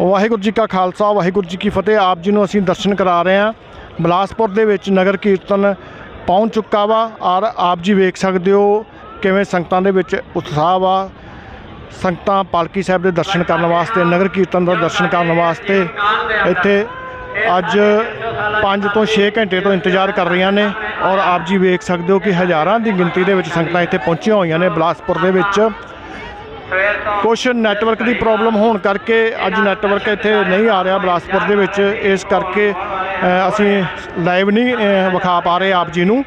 ਵਾਹਿਗੁਰੂ ਜੀ ਕਾ ਖਾਲਸਾ, ਵਾਹਿਗੁਰੂ ਜੀ ਕੀ ਫਤਿਹ। ਆਪ ਜੀ ਨੂੰ ਅਸੀਂ ਦਰਸ਼ਨ ਕਰਾ ਰਹੇ ਹਾਂ। ਬਲਾਸਪੁਰ ਦੇ ਵਿੱਚ ਨਗਰ ਕੀਰਤਨ ਪਹੁੰਚ ਚੁੱਕਾ ਵਾ। ਔਰ ਆਪ ਜੀ ਵੇਖ ਸਕਦੇ ਹੋ ਕਿਵੇਂ ਸੰਗਤਾਂ ਦੇ ਵਿੱਚ ਉਤਸ਼ਾਹ ਵਾ। ਸੰਗਤਾਂ ਪਾਲਕੀ ਸਾਹਿਬ ਦੇ ਦਰਸ਼ਨ ਕਰਨ ਵਾਸਤੇ, ਨਗਰ ਕੀਰਤਨ ਦਾ ਦਰਸ਼ਨ ਕਰਨ ਵਾਸਤੇ ਇੱਥੇ ਅੱਜ 5 ਤੋਂ 6 ਘੰਟੇ ਤੋਂ ਇੰਤਜ਼ਾਰ ਕਰ ਰਹੀਆਂ ਨੇ। ਔਰ ਆਪ ਜੀ ਵੇਖ ਸਕਦੇ ਹੋ ਕਿ ਹਜ਼ਾਰਾਂ ਦੀ ਗਿਣਤੀ ਦੇ ਵਿੱਚ ਸੰਗਤਾਂ ਇੱਥੇ ਪਹੁੰਚੀਆਂ ਹੋਈਆਂ ਨੇ ਬਲਾਸਪੁਰ ਦੇ ਵਿੱਚ। ਕੁਝ ਨੈਟਵਰਕ ਦੀ ਪ੍ਰੋਬਲਮ ਹੋਣ ਕਰਕੇ ਅੱਜ ਨੈਟਵਰਕ ਇੱਥੇ ਨਹੀਂ ਆ ਰਿਹਾ ਬਲਾਸਪੁਰ ਦੇ ਵਿੱਚ। ਇਸ ਕਰਕੇ ਅਸੀਂ ਲਾਈਵ ਨਹੀਂ ਵਿਖਾ ਪਾ ਰਹੇ ਆਪ ਜੀ ਨੂੰ।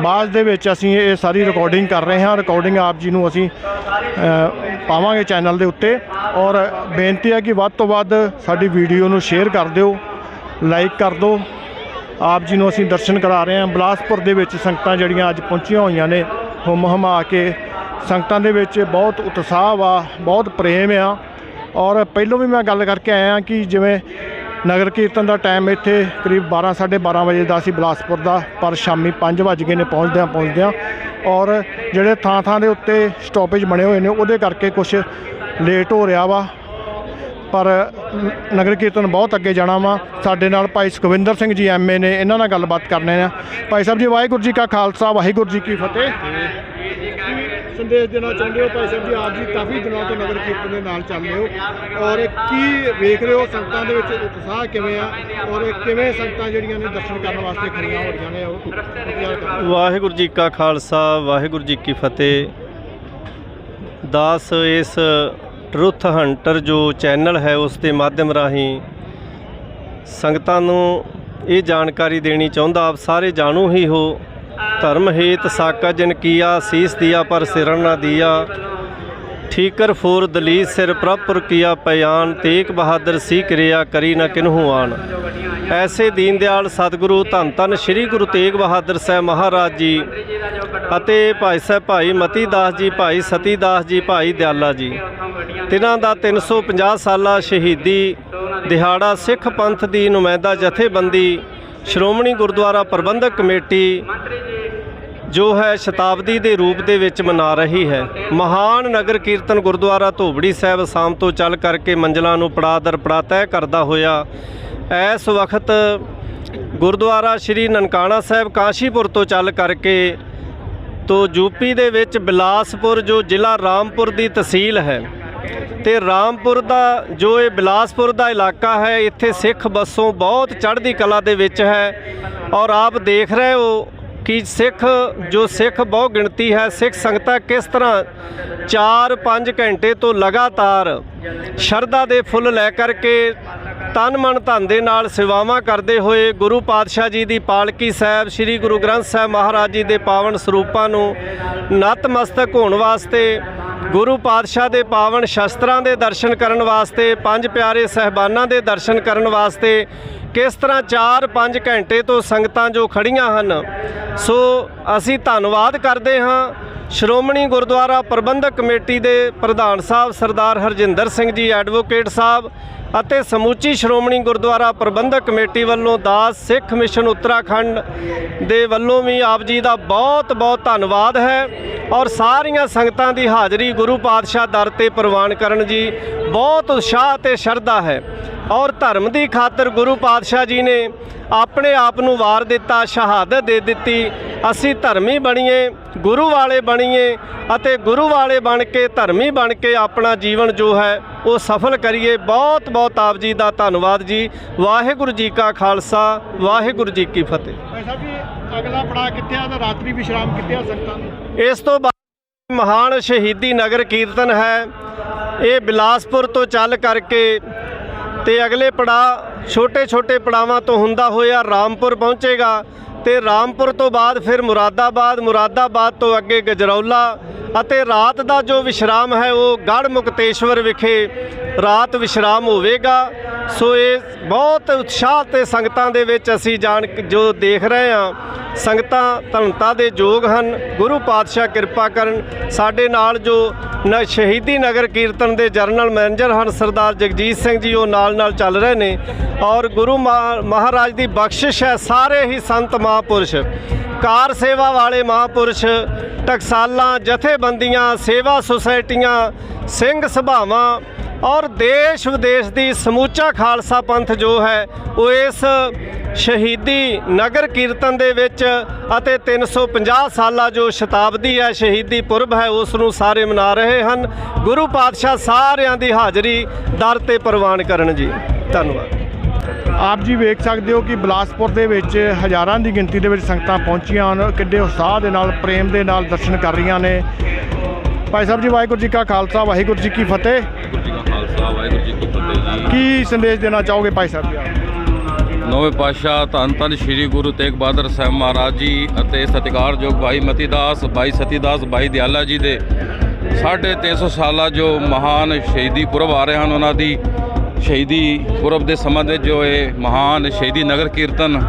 ਬਾਅਦ ਦੇ ਵਿੱਚ ਅਸੀਂ ਇਹ ਸਾਰੀ ਰਿਕਾਰਡਿੰਗ ਕਰ ਰਹੇ ਹਾਂ। ਰਿਕਾਰਡਿੰਗ ਆਪ ਜੀ ਨੂੰ ਅਸੀਂ ਪਾਵਾਂਗੇ ਚੈਨਲ ਦੇ ਉੱਤੇ। ਔਰ ਬੇਨਤੀ ਹੈ ਕਿ ਵੱਧ ਤੋਂ ਵੱਧ ਸਾਡੀ ਵੀਡੀਓ ਨੂੰ ਸ਼ੇਅਰ ਕਰ ਦਿਓ ਲਾਈਕ ਕਰ ਦਿਓ। ਆਪ ਜੀ ਨੂੰ ਅਸੀਂ ਦਰਸ਼ਨ ਕਰਾ ਰਹੇ ਹਾਂ। ਬਲਾਸਪੁਰ ਦੇ ਵਿੱਚ ਸੰਗਤਾਂ ਜਿਹੜੀਆਂ ਅੱਜ ਪਹੁੰਚੀਆਂ ਹੋਈਆਂ ਨੇ ਹੁਮ ਹਮਾ ਕੇ ਸੰਗਤਾਂ ਦੇ ਵਿੱਚ ਬਹੁਤ ਉਤਸ਼ਾਹ ਵਾ, ਬਹੁਤ ਪ੍ਰੇਮ ਆ। ਔਰ ਪਹਿਲੋਂ ਵੀ ਮੈਂ ਗੱਲ ਕਰਕੇ ਆਇਆ ਕਿ ਜਿਵੇਂ ਨਗਰ ਕੀਰਤਨ ਦਾ ਟਾਈਮ ਇੱਥੇ ਕਰੀਬ 12 12:30 ਵਜੇ ਦਾ ਸੀ ਬਲਾਸਪੁਰ ਦਾ, ਪਰ ਸ਼ਾਮੀ 5 ਵਜ ਗਏ ਨੇ, ਪਹੁੰਚਦਿਆਂ ਪਹੁੰਚਦਿਆਂ। ਔਰ ਜਿਹੜੇ ਥਾਂ ਥਾਂ ਦੇ ਉੱਤੇ ਸਟਾਪੇਜ ਬਣੇ ਹੋਏ ਨੇ, ਉਹਦੇ ਕਰਕੇ ਕੁਝ ਲੇਟ ਹੋ ਰਿਹਾ ਵਾ। ਪਰ ਨਗਰ ਕੀਰਤਨ ਬਹੁਤ ਅੱਗੇ ਜਾਣਾ ਵਾ। ਸਾਡੇ ਨਾਲ ਭਾਈ ਸੁਖਵਿੰਦਰ ਸਿੰਘ ਜੀ ਐਮਏ ਨੇ, ਇਹਨਾਂ ਨਾਲ ਗੱਲਬਾਤ ਕਰਨੇ ਆ। ਭਾਈ ਸਾਹਿਬ ਜੀ, ਵਾਹਿਗੁਰੂ ਜੀ ਕਾ ਖਾਲਸਾ, ਵਾਹਿਗੁਰੂ ਜੀ ਕੀ ਫਤਿਹ। ਸੰਦੇਸ਼ ਦੇਣਾ ਚਾਹੁੰਦੇ ਹੋ ਭਾਈ ਸਾਹਿਬ ਜੀ, ਆਪ ਜੀ ਕਾਫੀ ਦਿਨਾਂ ਤੋਂ ਨਗਰ ਕੀਰਤਨ ਦੇ ਨਾਲ ਚੱਲ ਰਹੇ ਹੋ। ਔਰ ਕੀ ਵੇਖ ਰਹੇ ਹੋ ਸੰਗਤਾਂ ਦੇ ਵਿੱਚ ਉਤਸ਼ਾਹ ਕਿਵੇਂ ਆ? ਔਰ ਕਿਵੇਂ ਸੰਗਤਾਂ ਜਿਹੜੀਆਂ ਨੇ ਦਰਸ਼ਨ ਕਰਨ ਵਾਸਤੇ ਖੜੀਆਂ ਹੋ ਰਹੀਆਂ ਨੇ, ਉਹ ਵਾਹਿਗੁਰੂ ਜੀ ਕਾ ਖਾਲਸਾ, ਵਾਹਿਗੁਰੂ ਜੀ ਕੀ ਫਤਿਹ। ਦਾਸ ਇਸ ਟਰੁੱਥ ਹੰਟਰ ਜੋ ਚੈਨਲ ਹੈ, ਉਸ ਦੇ ਮਾਧਿਅਮ ਰਾਹੀਂ ਸੰਗਤਾਂ ਨੂੰ ਇਹ ਜਾਣਕਾਰੀ ਦੇਣੀ ਚਾਹੁੰਦਾ, ਆਪ ਸਾਰੇ ਜਾਣੂ ਹੀ ਹੋ। ਧਰਮ ਹੇਤ ਸਾਕਾ ਜਨ ਕੀਆ, ਸੀਸ ਦਿਆ ਪਰ ਸਿਰਨ ਨਾ ਦਿਆ। ਠੀਕਰ ਫੋਰ ਦਲੀਸ ਸਿਰ ਪ੍ਰਭਪੁਰ ਕੀਆ ਪਿਆਨ ਤੇਗ ਬਹਾਦਰ ਸੀ ਕਿਰਿਆ ਕਰੀ ਨਾ ਕਿਨਹੂ ਆਣ ਐਸੇ ਦੀਨ ਦਿਆਲ ਸਤਿਗੁਰੂ ਧੰਨ ਧੰਨ ਸ੍ਰੀ ਗੁਰੂ ਤੇਗ ਬਹਾਦਰ ਸਾਹਿਬ ਮਹਾਰਾਜ ਜੀ ਅਤੇ ਭਾਈ ਸਾਹਿਬ ਭਾਈ ਮਤੀ ਦਾਸ ਜੀ, ਭਾਈ ਸਤੀ ਦਾਸ ਜੀ, ਭਾਈ ਦਿਆਲਾ ਜੀ। ਤਿਨਾਂ ਦਾ 350 ਸਾਲਾ ਸ਼ਹੀਦੀ ਦਿਹਾੜਾ ਸਿੱਖ ਪੰਥ ਦੀ ਨੁਮਾਇੰਦਾ ਜਥੇਬੰਦੀ, ਸ਼੍ਰੋਮਣੀ ਗੁਰਦੁਆਰਾ ਪ੍ਰਬੰਧਕ ਕਮੇਟੀ ਜੋ ਹੈ ਸ਼ਤਾਬਦੀ ਦੇ ਰੂਪ ਦੇ ਵਿੱਚ ਮਨਾ ਰਹੀ ਹੈ। ਮਹਾਨ ਨਗਰ ਕੀਰਤਨ ਗੁਰਦੁਆਰਾ ਧੋਬੜੀ ਸਾਹਿਬ ਸ਼ਾਮ ਤੋਂ ਚੱਲ ਕਰਕੇ ਮੰਜ਼ਲਾਂ ਨੂੰ ਪੜਾ ਦਰ ਪੜਾ ਤੈਅ ਕਰਦਾ ਹੋਇਆ। ਇਸ ਵਕਤ ਗੁਰਦੁਆਰਾ ਸ਼੍ਰੀ ਨਨਕਾਣਾ ਸਾਹਿਬ ਕਾਸ਼ੀਪੁਰ ਤੋਂ ਚੱਲ ਕਰਕੇ ਤੋਂ ਯੂਪੀ ਦੇ ਵਿੱਚ ਬਿਲਾਸਪੁਰ, ਜੋ ਜ਼ਿਲ੍ਹਾ ਰਾਮਪੁਰ ਦੀ ਤਹਿਸੀਲ ਹੈ। ਤੇ ਰਾਮਪੁਰ ਦਾ, ਜੋ ਇਹ ਬਿਲਾਸਪੁਰ ਦਾ ਇਲਾਕਾ ਹੈ, ਇੱਥੇ ਸਿੱਖ ਬੱਸੋਂ ਬਹੁਤ ਚੜ੍ਹਦੀ ਕਲਾ ਦੇ ਵਿੱਚ ਹੈ। ਔਰ ਆਪ ਦੇਖ ਰਹੇ ਹੋ ਕਿ ਸਿੱਖ, ਜੋ ਸਿੱਖ ਬਹੁ ਗਿਣਤੀ ਹੈ, ਸਿੱਖ ਸੰਗਤਾਂ ਕਿਸ ਤਰ੍ਹਾਂ 4-5 ਘੰਟੇ ਤੋਂ ਲਗਾਤਾਰ ਸ਼ਰਧਾ ਦੇ ਫੁੱਲ ਲੈ ਕਰਕੇ ਤਨ ਮਨ ਧਨ ਦੇ ਨਾਲ ਸੇਵਾਵਾਂ ਕਰਦੇ ਹੋਏ ਗੁਰੂ ਪਾਤਸ਼ਾਹ ਜੀ ਦੀ ਪਾਲਕੀ ਸਾਹਿਬ, ਸ੍ਰੀ ਗੁਰੂ ਗ੍ਰੰਥ ਸਾਹਿਬ ਮਹਾਰਾਜ ਜੀ ਦੇ ਪਾਵਨ ਸਰੂਪਾਂ ਨੂੰ ਨਤਮਸਤਕ ਹੋਣ ਵਾਸਤੇ ਗੁਰੂ ਪਾਤਸ਼ਾਹ ਦੇ ਪਾਵਨ ਸ਼ਸਤਰਾਂ ਦੇ ਦਰਸ਼ਨ ਕਰਨ ਵਾਸਤੇ, ਪੰਜ ਪਿਆਰੇ ਸਹਿਬਾਨਾਂ ਦੇ ਦਰਸ਼ਨ ਕਰਨ ਵਾਸਤੇ ਕਿਸ ਤਰ੍ਹਾਂ 4-5 ਘੰਟੇ ਤੋਂ ਸੰਗਤਾਂ ਜੋ ਖੜੀਆਂ ਹਨ, ਸੋ ਅਸੀਂ ਧੰਨਵਾਦ ਕਰਦੇ ਹਾਂ ਸ਼੍ਰੋਮਣੀ ਗੁਰਦੁਆਰਾ ਪ੍ਰਬੰਧਕ ਕਮੇਟੀ ਦੇ ਪ੍ਰਧਾਨ ਸਾਹਿਬ ਸਰਦਾਰ ਹਰਜਿੰਦਰ ਸਿੰਘ ਜੀ, ਐਡਵੋਕੇਟ ਸਾਹਿਬ ਅਤੇ ਸਮੁੱਚੀ ਸ਼੍ਰੋਮਣੀ ਗੁਰਦੁਆਰਾ ਪ੍ਰਬੰਧਕ ਕਮੇਟੀ ਵੱਲੋਂ ਦਾਸ ਸਿੱਖ ਮਿਸ਼ਨ ਉੱਤਰਾਖੰਡ ਦੇ ਵੱਲੋਂ ਵੀ ਆਪ ਜੀ ਦਾ ਬਹੁਤ ਬਹੁਤ ਧੰਨਵਾਦ ਹੈ। ਔਰ ਸਾਰੀਆਂ ਸੰਗਤਾਂ ਦੀ ਹਾਜ਼ਰੀ ਗੁਰੂ ਪਾਤਸ਼ਾਹ ਦਰ ਤੇ ਪ੍ਰਵਾਨ ਕਰਨ ਜੀ ਬਹੁਤ ਉਤਸ਼ਾਹ ਤੇ ਸ਼ਰਧਾ ਹੈ। ਔਰ ਧਰਮ ਦੀ ਖਾਤਰ ਗੁਰੂ ਪਾਤਸ਼ਾਹ ਜੀ ਨੇ ਆਪਣੇ ਆਪ ਨੂੰ ਵਾਰ ਦਿੱਤਾ ਸ਼ਹਾਦਤ ਦੇ ਦਿੱਤੀ। ਅਸੀਂ ਧਰਮੀ ਬਣੀਏ ਗੁਰੂ ਵਾਲੇ ਬਣੀਏ ਅਤੇ ਗੁਰੂ ਵਾਲੇ ਬਣ ਕੇ ਧਰਮੀ ਬਣ ਕੇ ਆਪਣਾ ਜੀਵਨ ਜੋ ਹੈ ਉਹ ਸਫਲ ਕਰੀਏ। ਬਹੁਤ ਬਹੁਤ ਆਪ ਜੀ ਦਾ ਧੰਨਵਾਦ ਜੀ। ਵਾਹਿਗੁਰੂ ਜੀ ਕਾ ਖਾਲਸਾ ਵਾਹਿਗੁਰੂ ਜੀ ਕੀ ਫਤਿਹ। ਭਾਈ ਸਾਹਿਬ ਜੀ ਅਗਲਾ ਪੜਾਅ ਕਿੱਥੇ ਆ ਤਾਂ ਰਾਤਰੀ ਵਿਸ਼ਰਾਮ ਕਿੱਥੇ ਆ ਸੰਗਤਾਂ ਨੂੰ? ਇਸ ਤੋਂ ਬਾਅਦ ਮਹਾਨ ਸ਼ਹੀਦੀ ਨਗਰ ਕੀਰਤਨ ਹੈ। ਇਹ ਬਿਲਾਸਪੁਰ ਤੋਂ ਚੱਲ ਕਰਕੇ ਤੇ ਅਗਲੇ ਪੜਾਅ ਛੋਟੇ ਛੋਟੇ ਪੜਾਵਾਂ ਤੋਂ ਹੁੰਦਾ ਹੋਇਆ ਰਾਮਪੁਰ ਪਹੁੰਚੇਗਾ ਤੇ ਰਾਮਪੁਰ ਤੋਂ ਬਾਅਦ ਫਿਰ ਮੁਰਾਦਾਬਾਦ ਮੁਰਾਦਾਬਾਦ ਤੋਂ ਅੱਗੇ ਗਜਰੌਲਾ ਅਤੇ ਰਾਤ ਦਾ ਜੋ ਵਿਸ਼ਰਾਮ ਹੈ ਉਹ ਗੜ ਮੁਕਤੇਸ਼ਵਰ ਵਿਖੇ ਰਾਤ ਵਿਸ਼ਰਾਮ ਹੋਵੇਗਾ। ਸੋ ਇਹ ਬਹੁਤ ਉਤਸ਼ਾਹ ਤੇ ਸੰਗਤਾਂ ਦੇ ਵਿੱਚ ਅਸੀਂ ਜਾਣ ਜੋ ਦੇਖ ਰਹੇ ਹਾਂ। ਸੰਗਤਾਂ ਧਨਤਾ ਦੇ ਯੋਗ ਹਨ, ਗੁਰੂ ਪਾਤਸ਼ਾਹ ਕਿਰਪਾ ਕਰਨ। ਸਾਡੇ ਨਾਲ ਜੋ ਨ ਸ਼ਹੀਦੀ ਨਗਰ ਕੀਰਤਨ ਦੇ ਜਨਰਲ ਮੈਨੇਜਰ ਹਨ, ਸਰਦਾਰ ਜਗਜੀਤ ਸਿੰਘ ਜੀ, ਉਹ ਨਾਲ ਨਾਲ ਚੱਲ ਰਹੇ ਨੇ ਔਰ ਗੁਰੂ ਮਹਾ- ਮਹਾਰਾਜ ਦੀ ਬਖਸ਼ਿਸ਼ ਹੈ ਸਾਰੇ ਹੀ ਸੰਤ ਮਹਾਂਪੁਰਸ਼। ਕਾਰ ਸੇਵਾ ਵਾਲੇ ਮਹਾਂਪੁਰਸ਼, ਟਕਸਾਲਾਂ, ਜਥੇਬੰਦੀਆਂ, ਸੇਵਾ ਸੁਸਾਇਟੀਆਂ, ਸਿੰਘ ਸਭਾਵਾਂ ਔਰ ਦੇਸ਼ ਵਿਦੇਸ਼ ਦੀ ਸਮੂਚਾ ਖਾਲਸਾ ਪੰਥ ਜੋ ਹੈ, ਉਹ ਇਸ ਸ਼ਹੀਦੀ ਨਗਰ ਕੀਰਤਨ ਦੇ ਵਿੱਚ ਅਤੇ 350 ਸਾਲਾ ਜੋ ਸ਼ਤਾਬਦੀ ਹੈ ਸ਼ਹੀਦੀ ਪੁਰਬ ਹੈ ਉਸ ਨੂੰ ਸਾਰੇ ਮਨਾ ਰਹੇ ਹਨ। ਗੁਰੂ ਪਾਤਸ਼ਾਹ ਸਾਰਿਆਂ ਦੀ ਹਾਜ਼ਰੀ ਦਰ ਤੇ ਪ੍ਰਵਾਨ ਕਰਨ ਜੀ। ਧੰਨਵਾਦ। ਆਪ ਜੀ ਵੇਖ ਸਕਦੇ ਹੋ ਕਿ ਬਿਲਾਸਪੁਰ ਦੇ ਵਿੱਚ ਹਜ਼ਾਰਾਂ ਦੀ ਗਿਣਤੀ ਦੇ ਵਿੱਚ ਸੰਗਤਾਂ ਪਹੁੰਚੀਆਂ ਹਨ। ਕਿੱਡੇ ਉਤਸ਼ਾਹ ਦੇ ਨਾਲ ਪ੍ਰੇਮ ਦੇ ਨਾਲ ਦਰਸ਼ਨ ਕਰ ਰਹੀਆਂ ਨੇ। ਭਾਈ ਸਾਹਿਬ ਜੀ ਵਾਹਿਗੁਰੂ ਜੀ ਕਾ ਖਾਲਸਾ ਵਾਹਿਗੁਰੂ ਜੀ ਕੀ ਫਤਿਹ। ਵਾਹਿਗੁਰੂ ਜੀ ਕਾ ਖਾਲਸਾ ਵਾਹਿਗੁਰੂ ਜੀ ਕੀ ਫਤਿਹ ਜੀ। ਕੀ ਸੰਦੇਸ਼ ਦੇਣਾ ਚਾਹੋਗੇ ਭਾਈ ਸਾਹਿਬ ਜੀ ਆਪ? ਨੌਵੇਂ ਪਾਤਸ਼ਾਹ ਧੰਨ ਧੰਨ ਸ੍ਰੀ ਗੁਰੂ ਤੇਗ ਬਹਾਦਰ ਸਾਹਿਬ ਮਹਾਰਾਜ ਜੀ ਅਤੇ ਸਤਿਕਾਰਯੋਗ ਭਾਈ ਮਤੀਦਾਸ ਭਾਈ ਸਤੀਦਾਸ ਭਾਈ ਦਿਆਲਾ ਜੀ ਦੇ 350 ਸਾਲਾ ਜੋ ਮਹਾਨ ਸ਼ਹੀਦੀ ਪੁਰਬ ਆ ਰਹੇ ਹਨ ਉਹਨਾਂ ਦੀ। ਸ਼ਹੀਦੀ ਪੁਰਬ ਦੇ ਸੰਬੰਧ ਵਿੱਚ ਜੋ ਇਹ ਮਹਾਨ ਸ਼ਹੀਦੀ ਨਗਰ ਕੀਰਤਨ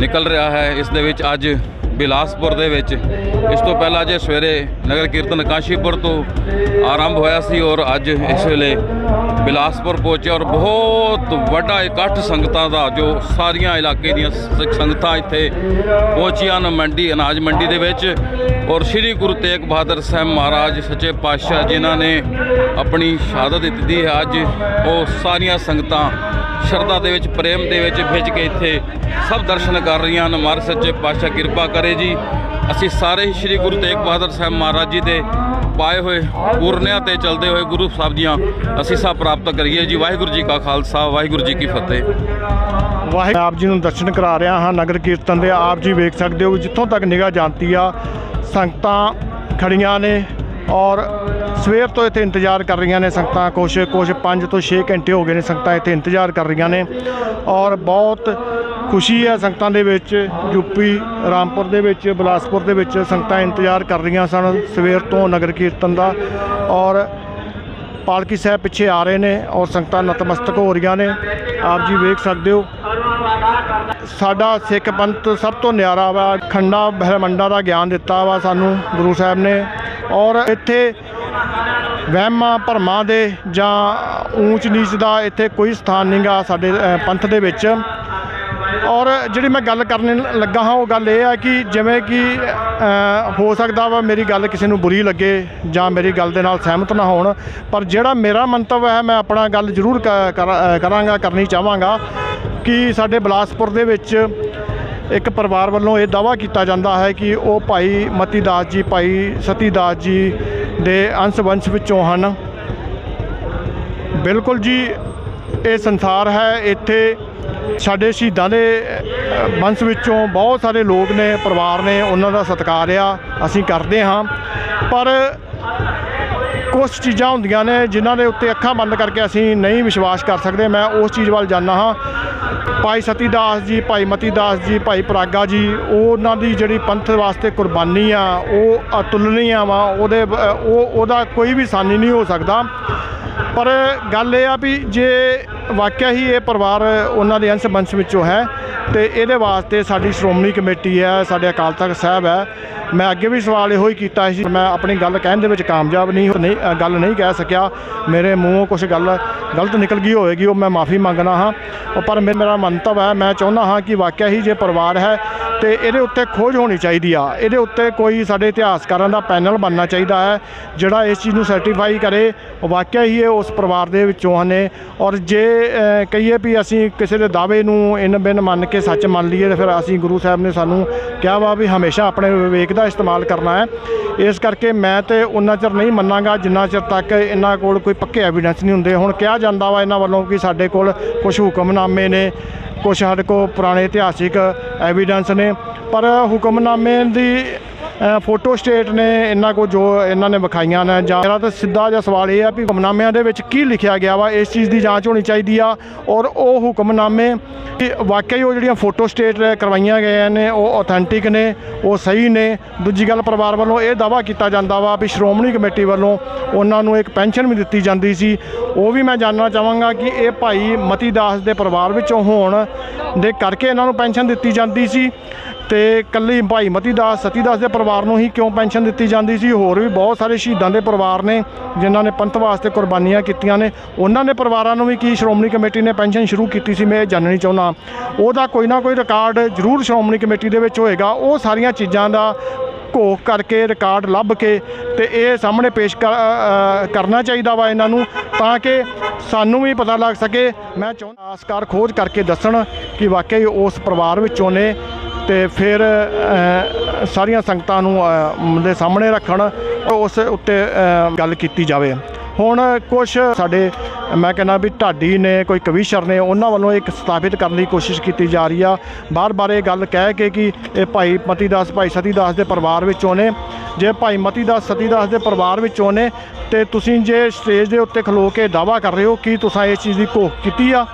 ਨਿਕਲ ਰਿਹਾ ਹੈ, ਇਸ ਦੇ ਵਿੱਚ ਅੱਜ ਬਿਲਾਸਪੁਰ ਦੇ ਵਿੱਚ। ਇਸ ਤੋਂ ਪਹਿਲਾਂ ਜੇ ਸਵੇਰੇ ਨਗਰ ਕੀਰਤਨ ਕਾਸ਼ੀਪੁਰ ਤੋਂ ਆਰੰਭ ਹੋਇਆ ਸੀ ਔਰ ਅੱਜ ਇਸ ਵੇਲੇ ਬਿਲਾਸਪੁਰ ਪਹੁੰਚਿਆ ਔਰ ਬਹੁਤ ਵੱਡਾ ਇਕੱਠ ਸੰਗਤਾਂ ਦਾ ਜੋ ਸਾਰੀਆਂ ਇਲਾਕੇ ਦੀਆਂ ਸ- ਸੰਗਤਾਂ ਇੱਥੇ ਪਹੁੰਚੀਆਂ ਹਨ ਮੰਡੀ, ਅਨਾਜ ਮੰਡੀ ਦੇ ਵਿੱਚ। ਔਰ ਸ੍ਰੀ ਗੁਰੂ ਤੇਗ ਬਹਾਦਰ ਸਾਹਿਬ ਮਹਾਰਾਜ, ਸੱਚੇ ਪਾਤਸ਼ਾਹ ਜਿਨ੍ਹਾਂ ਨੇ ਆਪਣੀ ਸ਼ਹਾਦਤ ਦਿੱਤੀ ਹੈ, ਅੱਜ ਉਹ ਸਾਰੀਆਂ ਸੰਗਤਾਂ ਸ਼ਰਧਾ ਦੇ ਵਿੱਚ, ਪ੍ਰੇਮ ਦੇ ਵਿੱਚ ਭਿੱਜ ਕੇ ਇੱਥੇ ਸਭ ਦਰਸ਼ਨ ਕਰ ਰਹੀਆਂ ਹਨ। ਮਹਾਰਾਜ ਸੱਚੇ ਪਾਤਸ਼ਾਹ ਕਿਰਪਾ ਕਰੇ ਜੀ। ਅਸੀਂ ਸਾਰੇ ਹੀ ਸ੍ਰੀ ਗੁਰੂ ਤੇਗ ਬਹਾਦਰ ਸਾਹਿਬ ਮਹਾਰਾਜ ਜੀ ਦੇ ਪਾਏ ਹੋਏ ਪੂਰਨਿਆਂ ਤੇ ਚੱਲਦੇ ਹੋਏ ਗੁਰੂ ਸਾਹਿਬ ਦੀਆਂ ਅਸੀਸਾਂ ਪ੍ਰਾਪਤ ਕਰੀਏ ਜੀ। ਵਾਹਿਗੁਰੂ ਜੀ ਕਾ ਖਾਲਸਾ, ਵਾਹਿਗੁਰੂ ਜੀ ਕੀ ਫਤਿਹ। ਵਾਹਿਗੁਰੂ ਆਪ ਜੀ ਨੂੰ ਦਰਸ਼ਨ ਕਰਾ ਰਿਹਾ ਹਾਂ। ਨਗਰ ਕੀਰਤਨ ਦੇ ਆਪ ਜੀ ਵੇਖ ਸਕਦੇ ਹੋ ਜਿੱਥੋਂ ਤੱਕ ਨਿਗਾਹ ਜਾਂਦੀ ਆ, ਸੰਗਤਾਂ ਖੜੀਆਂ ਨੇ ਔਰ ਸਵੇਰ ਤੋਂ ਇੱਥੇ ਇੰਤਜ਼ਾਰ ਕਰ ਰਹੀਆਂ ਨੇ ਸੰਗਤਾਂ, ਕੁਛ ਕੁਛ 5 ਤੋਂ 6 ਘੰਟੇ ਹੋ ਗਏ ਨੇ ਸੰਗਤਾਂ ਇੱਥੇ ਇੰਤਜ਼ਾਰ ਕਰ ਰਹੀਆਂ ਨੇ। ਔਰ ਬਹੁਤ ਖੁਸ਼ੀ ਹੈ ਸੰਗਤਾਂ ਦੇ ਵਿੱਚ ਯੂਪੀ ਰਾਮਪੁਰ ਦੇ ਵਿੱਚ, ਬਿਲਾਸਪੁਰ ਦੇ ਵਿੱਚ ਸੰਗਤਾਂ ਇੰਤਜ਼ਾਰ ਕਰ ਰਹੀਆਂ ਸਨ ਸਵੇਰ ਤੋਂ ਨਗਰ ਕੀਰਤਨ ਦਾ। ਔਰ ਪਾਲਕੀ ਸਾਹਿਬ ਪਿੱਛੇ ਆ ਰਹੇ ਨੇ ਔਰ ਸੰਗਤਾਂ ਨਤਮਸਤਕ ਹੋ ਰਹੀਆਂ ਨੇ। ਆਪ ਜੀ ਵੇਖ ਸਕਦੇ ਹੋ। ਸਾਡਾ ਸਿੱਖ ਪੰਥ ਸਭ ਤੋਂ ਨਿਆਰਾ ਵਾ। ਖੰਡਾ ਬ੍ਰਹਮੰਡਾ ਦਾ ਗਿਆਨ ਦਿੱਤਾ ਵਾ ਸਾਨੂੰ ਗੁਰੂ ਸਾਹਿਬ ਨੇ। ਔਰ ਇੱਥੇ ਵਹਿਮਾਂ ਭਰਮਾਂ ਦੇ ਜਾਂ ਊਚ ਨੀਚ ਦਾ ਇੱਥੇ ਕੋਈ ਸਥਾਨ ਨਹੀਂਗਾ ਸਾਡੇ ਪੰਥ ਦੇ ਵਿੱਚ। ਔਰ ਜਿਹੜੀ ਮੈਂ ਗੱਲ ਕਰਨ ਲੱਗਾ ਹਾਂ, ਉਹ ਗੱਲ ਇਹ ਹੈ ਕਿ ਜਿਵੇਂ ਕਿ ਹੋ ਸਕਦਾ ਵਾ ਮੇਰੀ ਗੱਲ ਕਿਸੇ ਨੂੰ ਬੁਰੀ ਲੱਗੇ ਜਾਂ ਮੇਰੀ ਗੱਲ ਦੇ ਨਾਲ ਸਹਿਮਤ ਨਾ ਹੋਣ, ਪਰ ਜਿਹੜਾ ਮੇਰਾ ਮੰਤਵ ਹੈ, ਮੈਂ ਆਪਣਾ ਗੱਲ ਜ਼ਰੂਰ ਕ- ਕਰਾਂਗਾ, ਕਰਨੀ ਚਾਹਾਂਗਾ ਕਿ ਸਾਡੇ ਬਿਲਾਸਪੁਰ ਦੇ ਵਿੱਚ ਇੱਕ ਪਰਿਵਾਰ ਵੱਲੋਂ ਇਹ ਦਾਵਾ ਕੀਤਾ ਜਾਂਦਾ ਹੈ ਕਿ ਉਹ ਭਾਈ ਮਤੀ ਦਾਸ ਜੀ, ਭਾਈ ਸਤੀ ਦਾਸ ਜੀ ਦੇ ਅੰਸ਼ ਵੰਸ਼ ਵਿੱਚੋਂ ਹਨ। ਬਿਲਕੁਲ ਜੀ, ਇਹ ਸੰਸਾਰ ਹੈ। ਇੱਥੇ ਸਾਡੇ ਸ਼ਹੀਦਾਂ ਦੇ ਵੰਸ਼ ਵਿੱਚੋਂ ਬਹੁਤ ਸਾਰੇ ਲੋਕ ਨੇ, ਪਰਿਵਾਰ ਨੇ, ਉਹਨਾਂ ਦਾ ਸਤਿਕਾਰ ਆ, ਅਸੀਂ ਕਰਦੇ ਹਾਂ। ਪਰ ਕੁਝ ਚੀਜ਼ਾਂ ਹੁੰਦੀਆਂ ਨੇ ਜਿਨ੍ਹਾਂ ਦੇ ਉੱਤੇ ਅੱਖਾਂ ਬੰਦ ਕਰਕੇ ਅਸੀਂ ਨਹੀਂ ਵਿਸ਼ਵਾਸ ਕਰ ਸਕਦੇ। ਮੈਂ ਉਸ ਚੀਜ਼ ਵੱਲ ਜਾਣਾ ਹਾਂ। ਭਾਈ ਸਤੀ ਦਾਸ ਜੀ, ਭਾਈ ਮਤੀ ਦਾਸ ਜੀ, ਭਾਈ ਪ੍ਰਾਗਾ ਜੀ, ਉਹਨਾਂ ਦੀ ਜਿਹੜੀ ਪੰਥ ਵਾਸਤੇ ਕੁਰਬਾਨੀ ਆ, ਉਹ ਅਤੁਲਨੀय ਵਾ, ਉਹਦੇ ਉਹ, ਉਹਦਾ ਕੋਈ ਵੀ ਸਾਨੀ ਨਹੀਂ ਹੋ ਸਕਦਾ। ਪਰ ਗੱਲ ਇਹ ਆ ਵੀ ਜੇ ਵਾਕਿਆ ਹੀ ਇਹ ਪਰਿਵਾਰ ਉਹਨਾਂ ਦੇ ਅੰਸ਼ ਬੰਸ਼ ਵਿੱਚੋਂ ਹੈ ਤੇ ਇਹਦੇ ਵਾਸਤੇ ਸਾਡੀ ਸ਼੍ਰੋਮਣੀ ਕਮੇਟੀ ਹੈ, ਸਾਡੇ ਅਕਾਲ ਤਖਤ ਸਾਹਿਬ ਹੈ। ਮੈਂ ਅੱਗੇ ਵੀ ਸਵਾਲ ਇਹੋ ਹੀ ਕੀਤਾ ਸੀ, ਮੈਂ ਆਪਣੀ ਗੱਲ ਕਹਿਣ ਦੇ ਵਿੱਚ ਕਾਮਯਾਬ ਨਹੀਂ ਨਹੀਂ ਗੱਲ ਨਹੀਂ ਕਹਿ ਸਕਿਆ। ਮੇਰੇ ਮੂੰਹੋਂ ਕੁਝ ਗੱਲ ਗਲਤ ਨਿਕਲ ਗਈ ਹੋਵੇਗੀ, ਉਹ ਮੈਂ ਮਾਫੀ ਮੰਗਣਾ ਹਾਂ। ਪਰ ਮੇ- ਮੇਰਾ ਮੰਤਵ ਹੈ, ਮੈਂ ਚਾਹੁੰਦਾ ਹਾਂ ਕਿ ਵਾਕਿਆ ਹੀ ਜੇ ਪਰਿਵਾਰ ਹੈ ਤੇ ਇਹਦੇ ਉੱਤੇ ਖੋਜ ਹੋਣੀ ਚਾਹੀਦੀ ਆ। ਇਹਦੇ ਉੱਤੇ ਕੋਈ ਸਾਡੇ ਇਤਿਹਾਸਕਾਰਾਂ ਦਾ ਪੈਨਲ ਬਣਨਾ ਚਾਹੀਦਾ ਹੈ, ਜਿਹੜਾ ਇਸ ਚੀਜ਼ ਨੂੰ ਸਰਟੀਫਾਈ ਕਰੇ। ਵਾਕਿਆ ਹੀ ਇਹ ਉਸ ਪਰਿਵਾਰ ਦੇ ਵਿੱਚੋਂ ਨੇ ਔਰ ਜੇ ਕਹੀਏ ਵੀ ਅਸੀਂ ਕਿਸੇ ਦੇ ਦਾਅਵੇ ਨੂੰ ਇਨ ਬਿਨ ਮੰਨ ਕੇ ਸੱਚ ਮੰਨ ਲਈਏ ਤਾਂ ਫਿਰ ਅਸੀਂ ਗੁਰੂ ਸਾਹਿਬ ਨੇ ਸਾਨੂੰ ਕਿਹਾ ਵਾ ਵੀ ਹਮੇਸ਼ਾ ਆਪਣੇ ਵਿਵੇਕ ਦਾ ਇਸਤੇਮਾਲ ਕਰਨਾ ਹੈ। ਇਸ ਕਰਕੇ ਮੈਂ ਤੇ ਉਹਨਾਂ ਚਿਰ ਨਹੀਂ ਮੰਨਾਂਗਾ, ਜਿੰਨਾ ਚਿਰ ਤੱਕ ਇਹਨਾਂ ਕੋਲ ਕੋਈ ਪੱਕੇ ਐਵੀਡੈਂਸ ਨਹੀਂ ਹੁੰਦੇ। ਹੁਣ ਕਿਹਾ ਜਾਂਦਾ ਵਾ ਇਹਨਾਂ ਵੱਲੋਂ ਕਿ ਸਾਡੇ ਕੋਲ ਕੁਝ ਹੁਕਮਨਾਮੇ ਨੇ ਕੁਝ ਸਾਡੇ ਕੋਲ ਪੁਰਾਣੇ ਇਤਿਹਾਸਿਕ ਐਵੀਡੈਂਸ ਨੇ, ਪਰ ਹੁਕਮਨਾਮੇ ਦੀ ਫੋਟੋ ਸਟੇਟ ਨੇ ਇਹਨਾਂ ਕੋ ਜੋ ਇਹਨਾਂ ਨੇ ਵਿਖਾਈਆਂ ਨੇ ਜਾਂ ਮੇਰਾ ਤਾਂ ਸਿੱਧਾ ਜਿਹਾ ਸਵਾਲ ਇਹ ਆ ਵੀ ਹੁਕਮਨਾਮਿਆਂ ਦੇ ਵਿੱਚ ਕੀ ਲਿਖਿਆ ਗਿਆ ਵਾ, ਇਸ ਚੀਜ਼ ਦੀ ਜਾਂਚ ਹੋਣੀ ਚਾਹੀਦੀ ਆ ਔਰ ਉਹ ਹੁਕਮਨਾਮੇ ਕਿ ਵਾਕਈ ਉਹ ਜਿਹੜੀਆਂ ਫੋਟੋ ਸਟੇਟ ਕਰਵਾਈਆਂ ਗਈਆਂ ਨੇ, ਉਹ ਆਥੈਂਟਿਕ ਨੇ, ਉਹ ਸਹੀ ਨੇ। ਦੂਜੀ ਗੱਲ ਪਰਿਵਾਰ ਵੱਲੋਂ ਇਹ ਦਾਵਾ ਕੀਤਾ ਜਾਂਦਾ ਵਾ ਵੀ ਸ਼੍ਰੋਮਣੀ ਕਮੇਟੀ ਵੱਲੋਂ ਉਹਨਾਂ ਨੂੰ ਇੱਕ ਪੈਨਸ਼ਨ ਵੀ ਦਿੱਤੀ ਜਾਂਦੀ ਸੀ। ਉਹ ਵੀ ਮੈਂ ਜਾਣਨਾ ਚਾਹਾਂਗਾ ਕਿ ਇਹ ਭਾਈ ਮਤੀ ਦਾਸ ਦੇ ਪਰਿਵਾਰ ਵਿੱਚੋਂ ਹੋਣ ਦੇ ਕਰਕੇ ਇਹਨਾਂ ਨੂੰ ਪੈਨਸ਼ਨ ਦਿੱਤੀ ਜਾਂਦੀ ਸੀ ਤੇ ਕੱਲੀ ਭਾਈ ਮਤੀ ਦਾਸ, ਸਤੀ ਦਾਸ ਦੇ ਪਰਿਵਾਰ ਪਰਿਵਾਰ ਨੂੰ ਹੀ ਕਿਉਂ ਪੈਨਸ਼ਨ ਦਿੱਤੀ ਜਾਂਦੀ ਸੀ? ਹੋਰ ਵੀ ਬਹੁਤ ਸਾਰੇ ਸ਼ਹੀਦਾਂ ਦੇ ਪਰਿਵਾਰ ਨੇ, ਜਿਨ੍ਹਾਂ ਨੇ ਪੰਥ ਵਾਸਤੇ ਕੁਰਬਾਨੀਆਂ ਕੀਤੀਆਂ ਨੇ। ਉਹਨਾਂ ਦੇ ਪਰਿਵਾਰਾਂ ਨੂੰ ਵੀ ਕੀ ਸ਼੍ਰੋਮਣੀ ਕਮੇਟੀ ਨੇ ਪੈਨਸ਼ਨ ਸ਼ੁਰੂ ਕੀਤੀ ਸੀ, ਮੈਂ ਇਹ ਜਾਣਨੀ ਚਾਹੁੰਦਾ ਉਹਦਾ ਕੋਈ ਨਾ ਕੋਈ ਰਿਕਾਰਡ ਜ਼ਰੂਰ ਸ਼੍ਰੋਮਣੀ ਕਮੇਟੀ ਦੇ ਵਿੱਚ ਹੋਏਗਾ। ਉਹ ਸਾਰੀਆਂ ਚੀਜ਼ਾਂ ਦਾ ਘੋਖ ਕਰਕੇ ਰਿਕਾਰਡ ਲੱਭ ਕੇ ਤੇ ਇਹ ਸਾਹਮਣੇ ਪੇਸ਼ ਕਰ- ਕਰਨਾ ਚਾਹੀਦਾ ਵਾ ਇਹਨਾਂ ਨੂੰ, ਤਾਂ ਕਿ ਸਾਨੂੰ ਵੀ ਪਤਾ ਲੱਗ ਸਕੇ। ਮੈਂ ਚਾਹੁੰਦਾ ਆਸਕਾਰ ਖੋਜ ਕਰਕੇ ਦੱਸਣ ਕਿ ਵਾਕਈ ਉਸ ਪਰਿਵਾਰ ਵਿੱਚੋਂ ਨੇ ਤੇ ਫਿਰ ਸਾਰੀਆਂ ਸੰਗਤਾਂ ਨੂੰ ਦੇ ਸਾਹਮਣੇ ਰੱਖਣ, ਉਸ ਉੱਤੇ ਗੱਲ ਕੀਤੀ ਜਾਵੇ। ਹੁਣ ਕੁਝ ਸਾਡੇ, ਮੈਂ ਕਹਿੰਦਾ ਵੀ ਢਾਡੀ ਨੇ, ਕੋਈ ਕਵੀਸ਼ਰ ਨੇ, ਉਹਨਾਂ ਵੱਲੋਂ ਇੱਕ ਸਥਾਪਿਤ ਕਰਨ ਦੀ ਕੋਸ਼ਿਸ਼ ਕੀਤੀ ਜਾ ਰਹੀ ਆ। ਬਾਰ-ਬਾਰ ਇਹ ਗੱਲ ਕਹਿ ਕੇ ਕਿ ਇਹ ਭਾਈ ਮਤੀਦਾਸ, ਭਾਈ ਸਤੀਦਾਸ ਦੇ ਪਰਿਵਾਰ ਵਿੱਚੋਂ ਨੇ। ਜੇ ਭਾਈ ਮਤੀਦਾਸ, ਸਤੀਦਾਸ ਦੇ ਪਰਿਵਾਰ ਵਿੱਚੋਂ ਨੇ, ਤੇ ਤੁਸੀਂ ਜੇ ਸਟੇਜ ਦੇ ਉੱਤੇ ਖਲੋ ਕੇ ਦਾਵਾ ਕਰ ਰਹੇ ਹੋ, ਕਿ ਤੁਸੀਂ ਇਸ ਚੀਜ਼ ਦੀ ਘੋਖ ਕੀਤੀ ਆ?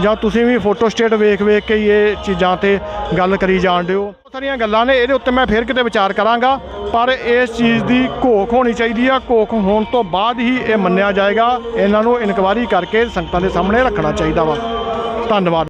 ਜਾਂ ਤੁਸੀਂ ਵੀ ਫੋਟੋ ਸਟੇਟ ਵੇਖ ਵੇਖ ਕੇ ਇਹ ਚੀਜ਼ਾਂ ਤੇ ਗੱਲ ਕਰੀ ਜਾਣ ਦਿਓ। ਬਹੁਤ ਸਾਰੀਆਂ ਗੱਲਾਂ ਨੇ, ਇਹਦੇ ਉੱਤੇ ਮੈਂ ਫਿਰ ਕਿਤੇ ਵਿਚਾਰ ਕਰਾਂਗਾ, ਪਰ ਇਸ ਚੀਜ਼ ਦੀ ਘੋਖ ਹੋਣੀ ਚਾਹੀਦੀ ਆ। ਘੋਖ ਹੋਣ ਤੋਂ ਬਾਅਦ ਹੀ ਇਹ ਮੰਨਿਆ ਜਾਏਗਾ। ਇਹਨਾਂ ਨੂੰ ਇਨਕੁਆਇਰੀ ਕਰਕੇ ਸੰਗਤਾਂ ਦੇ ਸਾਹਮਣੇ ਰੱਖਣਾ ਚਾਹੀਦਾ ਵਾ। ਧੰਨਵਾਦ।